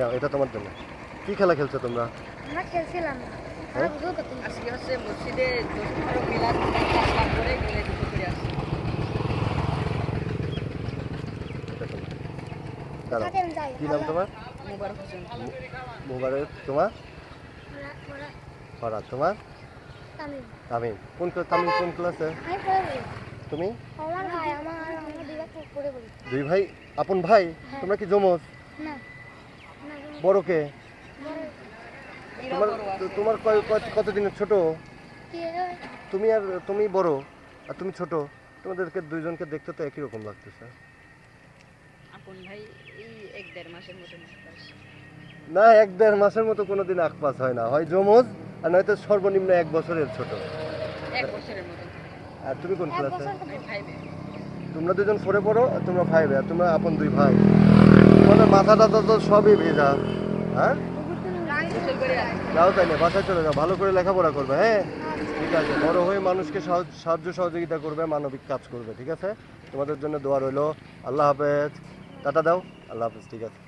নাও এটা তোমার জন্য। কি খেলা খেলছো তোমরা? আমরা খেলছিলাম না। হ্যাঁ? আজকে হচ্ছে মসজিদে মিলাদ করে গেলে এটা কি নাম তোমার? মুবারক হোসেন। মোবারক তোমার? ফরাদ তোমার? তামিম। কোন তামিম কোন ক্লাসে? তুমি? আমার ভাই আমার দুই ভাই? আপন ভাই? হ্যাঁ। তোমরা কি জমজ না। বড় কে তোমার তোমার কত- কতদিনের ছোট? তুমি আর তুমি বড় আর তুমি ছোট। তোমাদেরকে দুইজনকে দেখতে তো একই রকম লাগতেছে। আপন ভাই এই এক দেড় মাসের মতন বয়স। না এক দেড় মাসের মতো কোনোদিন আকপাস হয় না। হয় জমজ আর নয়তো সর্বনিম্ন এক বছরের ছোট। এক বছরের মতন। আর তুমি কোন ক্লাসে তোমরা দুজন ফোরে পড়ো আর তোমরা ফাইভে আর তোমরা আপন দুই ভাই। তোমাদের মাথাটা তো সবই ভেজা। হ্যাঁ? যাও তাই না বাসায় চলে যাও, ভালো করে লেখাপড়া করবে হ্যাঁ? ঠিক আছে, বড় হয়ে মানুষকে সাহায্য সহযোগিতা করবে, মানবিক কাজ করবে, ঠিক আছে? তোমাদের জন্য দোয়া রইল। আল্লাহ হাফেজ। টাটা দাও। আল্লাহ হাফেজ, ঠিক আছে।